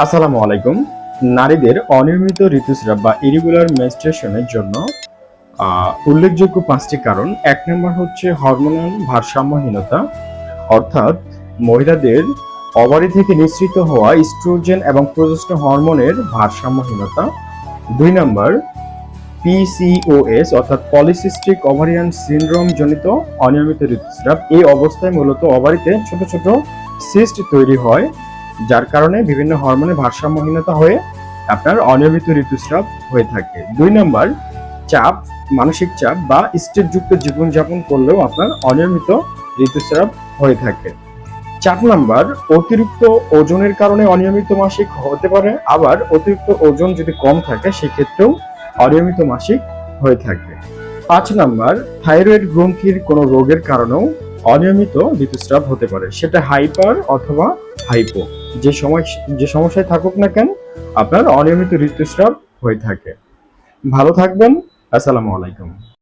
আসসালামু আলাইকুম। নারীদের অনিয়মিত ঋতুস্রাব বা ইরেগুলার মেনস্ট্রুয়েশনের জন্য উল্লেখযোগ্য পাঁচটি কারণ। এক নম্বর হচ্ছে হরমোনাল ভারসাম্যহীনতা, অর্থাৎ মহিলাদের অবারি থেকে নিঃসৃত হওয়া ইস্ট্রোজেন এবং প্রজেস্ট হরমোনের ভারসাম্যহীনতা। দুই নম্বর পিসিওএস অর্থাৎ পলিসিস্টিক ওভারিয়ান সিনড্রোম জনিত অনিয়মিত ঋতুস্রাব। এই অবস্থায় মূলত ওভারিতে ছোট ছোট সিস্ট তৈরি হয়। যার কারণে বিভিন্ন হরমোনের ভারসাম্যহীনতা হয়ে আপনার অনিয়মিত ঋতুস্রাব হয়ে থাকে। দুই নম্বর, চাপ, মানসিক চাপ বা স্ট্রেসযুক্ত জীবনযাপন করলেও আপনার অনিয়মিত ঋতুস্রাব হয়ে থাকে। চার নাম্বার, অতিরিক্ত ওজনের কারণে অনিয়মিত মাসিক হতে পারে। আবার অতিরিক্ত ওজন যদি কম থাকে, সেক্ষেত্রেও অনিয়মিত মাসিক হয়ে থাকে। পাঁচ নাম্বার, থাইরয়েড গ্রন্থির কোনো রোগের কারণেও অনিয়মিত ঋতুস্রাব হতে পারে। সেটা হাইপার অথবা হাইপো। যে সময়, যে সমস্যায় থাকুক না কেন, আপনার অনিয়মিত ঋতুস্রাব হয়ে থাকে। ভালো থাকবেন। আসসালামু আলাইকুম।